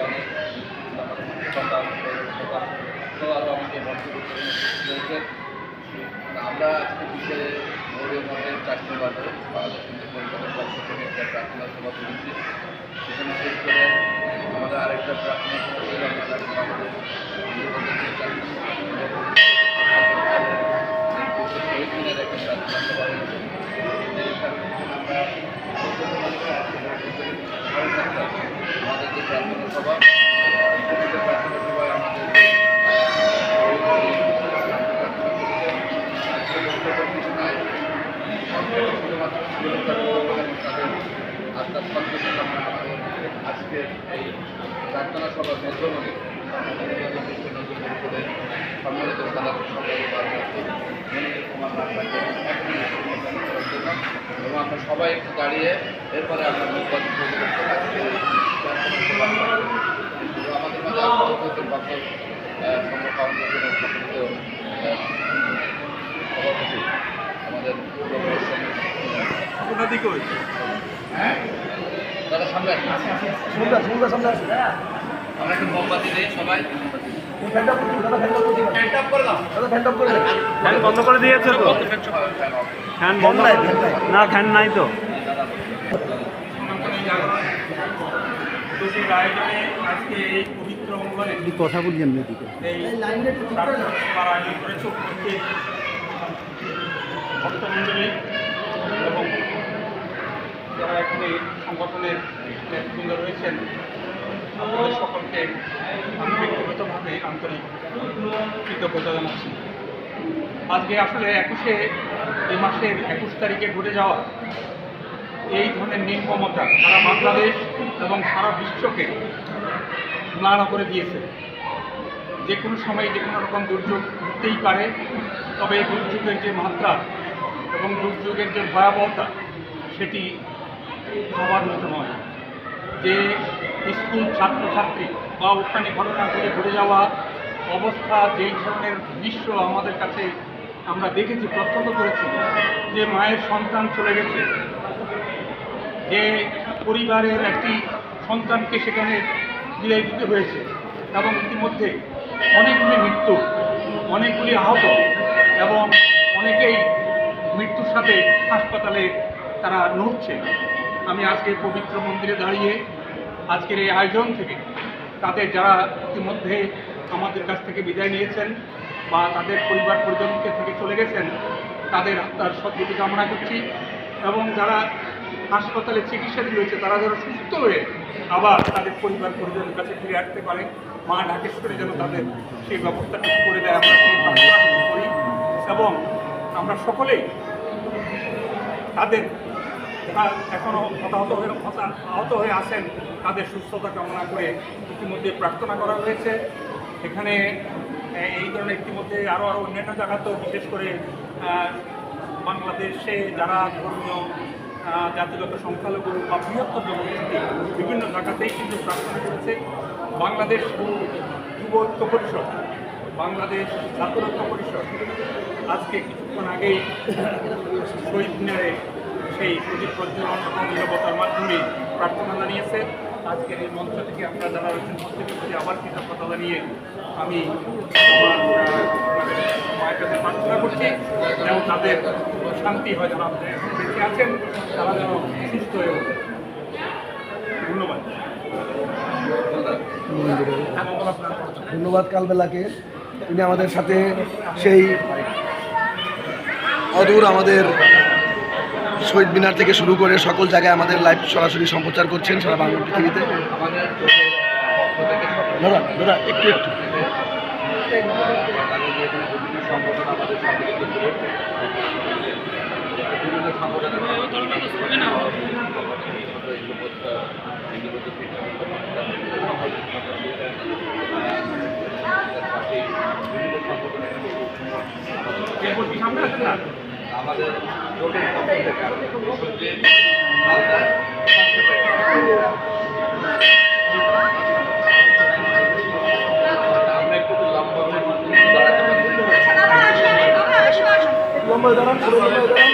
অনেক আরও আমাকে আমরা আজকে বিকেলে গৌরীয় মঠের চারটে বাজারে বাংলাদেশ পরিষদের পক্ষ থেকে আমাদের আরেকটা প্রার্থনা সভা ছিল আমাদের আমাদের হিন্দু পরিষদের চারটে শহীদ দিনের একটা প্রার্থনা সভা হয়েছে আমাদের আমাদের সম্মানিত এবং আমরা সবাই একটু দাঁড়িয়ে এরপরে আমরা আমাদের মাঝে আহ, সভাপতি আমাদের হ্যাঁ দাদা সামনে। সুন্দর সুন্দর সামনে আসুন আমরা একটু মোমবাতি দিই সবাই। ফ্যান বন্ধ করে দিয়েছে তো? ফ্যান বন্ধ নাই, না ফ্যান নাই তো। আজকে এই পবিত্র অঙ্গনে কথা বলছেন ভক্তমণ্ডলী এবং যারা এখানে সংগঠনের নেতৃবৃন্দ রয়েছেন। আপনাদের সকলকে আমি ব্যক্তিগতভাবে আন্তরিক কৃতজ্ঞতা জানাচ্ছি। আজকে আসলে একুশে এই মাসের একুশ তারিখে ঘটে যাওয়া এই ধরনের নির্মমতা সারা বাংলাদেশ এবং সারা বিশ্বকে ম্লান করে দিয়েছে। যে কোনো সময় যে কোনো রকম দুর্যোগ ঘটতেই পারে, তবে এই দুর্যোগের যে মাত্রা এবং দুর্যোগের যে ভয়াবহতা, সেটি ভাবার মতো নয়। যে স্কুল ছাত্রছাত্রী বা ওখানে ঘটনা ঘটে ঘটে যাওয়া অবস্থা, যেই ধরনের দৃশ্য আমাদের কাছে আমরা দেখেছি, প্রত্যক্ষ করেছি যে মায়ের সন্তান চলে গেছে। যে পরিবারের একটি সন্তানকে সেখানে বিদায় দিতে হয়েছে এবং ইতিমধ্যে অনেকগুলি মৃত্যু, অনেকগুলি আহত এবং অনেকেই মৃত্যুর সাথে হাসপাতালে তারা নড়ছে। আমি আজকে পবিত্র মন্দিরে দাঁড়িয়ে আজকের এই আয়োজন থেকে তাদের যারা ইতিমধ্যে আমাদের কাছ থেকে বিদায় নিয়েছেন বা তাদের পরিবার পরিজনকে থেকে চলে গেছেন, তাদের আত্মার সদ্গতি কামনা করছি এবং যারা হাসপাতালে চিকিৎসাধীন রয়েছে, তারা যারা সুস্থ হয়ে আবার তাদের পরিবার পরিজনের কাছে ফিরে আসতে পারে। মা ঢাকেশ্বরী যেন তাদের সেই ব্যবস্থাটা করে দেয়। আমরা সেই প্রার্থনা করি এবং আমরা সকলেই তাদের যারা এখনও হতাহত হয়ে হতা- আহত হয়ে আছেন। তাদের সুস্থতা কামনা করে ইতিমধ্যে প্রার্থনা করা হয়েছে। এখানে এই ধরনের ইতিমধ্যে আরও আরও অন্যান্য জায়গাতেও বিশেষ করে বাংলাদেশে যারা ধর্মীয় জাতিগত সংখ্যালঘু বা বৃহত্তর জনগোষ্ঠী বিভিন্ন জায়গাতেই কিন্তু প্রার্থনা করেছে। বাংলাদেশ যুব ঐক্য পরিষদ, বাংলাদেশ ঐক্য পরিষদ, আজকে কিছুক্ষণ আগেই শহীদ মিনারে সেই প্রদীপ প্রজ্বলন এবং নিরবতার মাধ্যমে প্রার্থনা জানিয়েছে। আজকের এই মঞ্চ থেকে আপনারা যারা রয়েছেন প্রত্যেকের প্রতি আবার কৃতজ্ঞতা জানিয়ে আমি মায়ের প্রার্থনা করছি এবং তাদের শান্তি হয়, যারা বেঁচে আছেন, তারা যেন সুস্থ হয়ে ধন্যবাদ। ধন্যবাদ কালবেলাকে। তিনি আমাদের সাথে সেই অদূর আমাদের শহীদ মিনার থেকে শুরু করে সকল জায়গায় আমাদের লাইভ সরাসরি সম্প্রচার করছেন সারা বাংলা পৃথিবীতে। দাদা দাদা, একটু একটু। আমাদের জটিল পারি। লম্বা দাঁড়ান লম্বা দাঁড়ান।